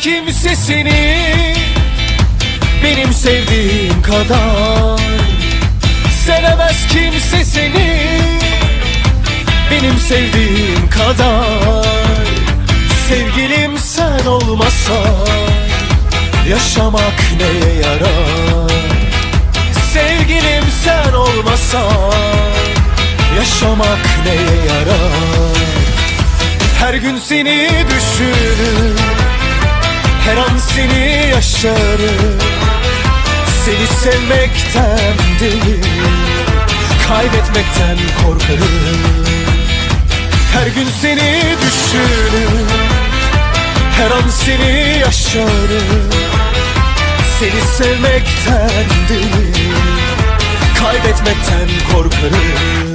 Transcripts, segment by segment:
Kimse seni Benim sevdiğim kadar. Sevemez kimse seni Benim sevdiğim kadar. Sevgilim sen olmasan Yaşamak neye yarar? Sevgilim sen olmasan Yaşamak neye yarar? Her gün seni düşünür Her an seni yaşarım. Seni sevmekten değil Kaybetmekten korkarım. Her gün seni düşünür Her an seni yaşarım. Seni sevmekten değil Kaybetmekten korkarım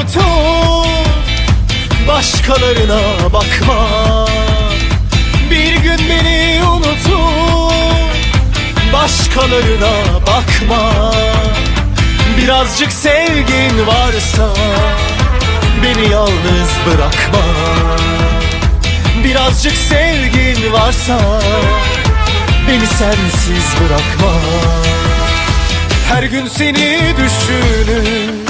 unutup Başkalarına bakma. Bir gün beni unutup Başkalarına bakma. Birazcık sevgin varsa Beni yalnız bırakma. Birazcık sevgin varsa Beni sensiz bırakma. Her gün seni düşünür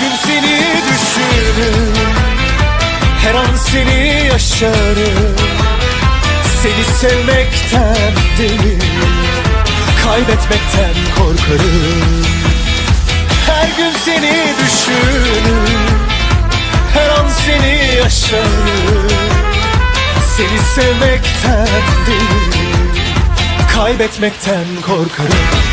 gün seni düşünür Her an seni yaşarım. Seni sevmekten değil Kaybetmekten korkarım. Her gün seni düşünür Her an seni yaşarım. Seni sevmekten değil Kaybetmekten korkarım